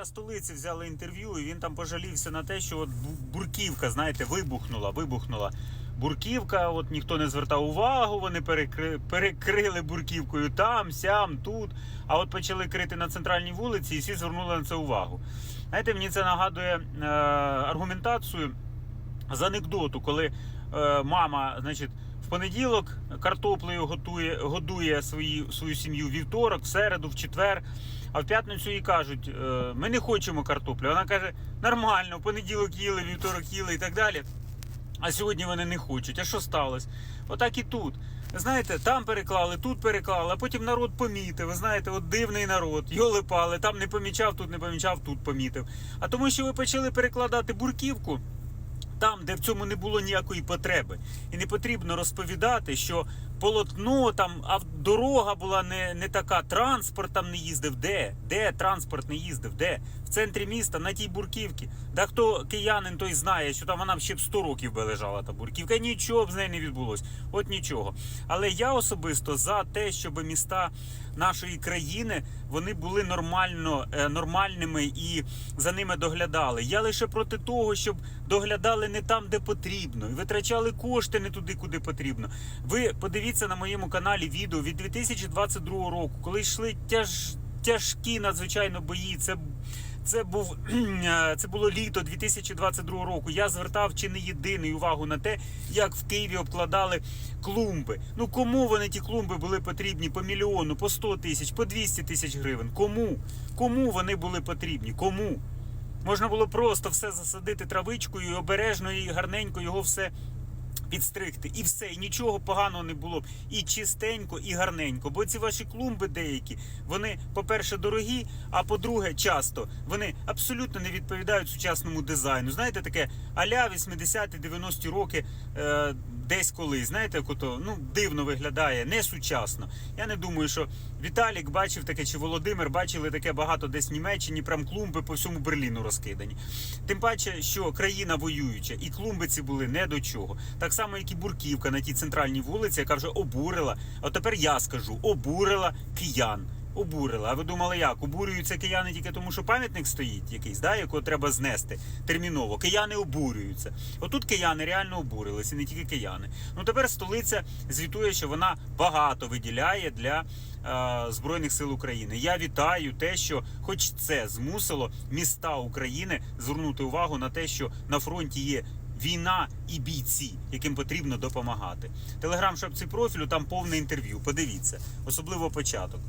мера столиці взяли інтерв'ю, і він там пожалівся на те, що от бурківка, знаєте, вибухнула, вибухнула. Бурківка, от ніхто не звертав увагу, вони перекри... перекрили бурківкою там, сям, тут. А от почали крити на центральній вулиці, і всі звернули на це увагу. Знаєте, мені це нагадує е, аргументацію з анекдоту, коли е, мама, значить, понеділок картоплею готує, годує свої, свою сім'ю вівторок, в середу, в четвер. А в п'ятницю їй кажуть, е, ми не хочемо картоплю. Вона каже, нормально, в понеділок їли, вівторок їли і так далі. А сьогодні вони не хочуть. А що сталося? Отак і тут. Знаєте, там переклали, тут переклали, а потім народ помітив. Ви знаєте, от дивний народ. Йоли пали, там не помічав, тут не помічав, тут помітив. А тому, що ви почали перекладати бурківку там, де в цьому не було ніякої потреби. І не потрібно розповідати, що полотно там, а дорога була не, не така, транспорт там не їздив. Де? Де транспорт не їздив? Де? Центрі міста, на тій бурківці. Да хто киянин, той знає, що там вона ще б 100 років би лежала та бурківка. Нічого б з нею не відбулось. От нічого. Але я особисто за те, щоб міста нашої країни вони були нормально е, нормальними і за ними доглядали. Я лише проти того, щоб доглядали не там, де потрібно, і витрачали кошти не туди, куди потрібно. Ви подивіться на моєму каналі відео від 2022 року, коли йшли тяж, тяжкі надзвичайно бої. Це це був е, це було літо 2022 року. Я звертав чи не єдиний увагу на те, як в Києві обкладали клумби. Ну кому вони ті клумби були потрібні по мільйону, по 100 тисяч, по 200 тисяч гривень? Кому? Кому вони були потрібні? Кому? Можна було просто все засадити травичкою і обережно і гарненько його все підстригти. І все, і нічого поганого не було б. І чистенько, і гарненько. Бо ці ваші клумби деякі, вони, по-перше, дорогі, а по-друге, часто вони абсолютно не відповідають сучасному дизайну. Знаєте, таке аля 80-ті, 90-ті роки. Е- Десь колись, знаєте, як ото, ну дивно виглядає, не сучасно. Я не думаю, що Віталік бачив таке, чи Володимир бачили таке багато десь в Німеччині, прям клумби по всьому Берліну розкидані. Тим паче, що країна воююча, і клумби ці були не до чого. Так само, як і бурківка на тій центральній вулиці, яка вже обурила. А тепер я скажу, обурила киян. Обурила. А ви думали, як? Обурюються кияни тільки тому, що пам'ятник стоїть якийсь, да, якого треба знести терміново. Кияни обурюються. Отут кияни реально обурилися, не тільки кияни. Ну тепер столиця звітує, що вона багато виділяє для е, Збройних сил України. Я вітаю те, що, хоч це змусило міста України звернути увагу на те, що на фронті є. Війна і бійці, яким потрібно допомагати. Телеграм шапці профілю там повне інтерв'ю. Подивіться, особливо початок.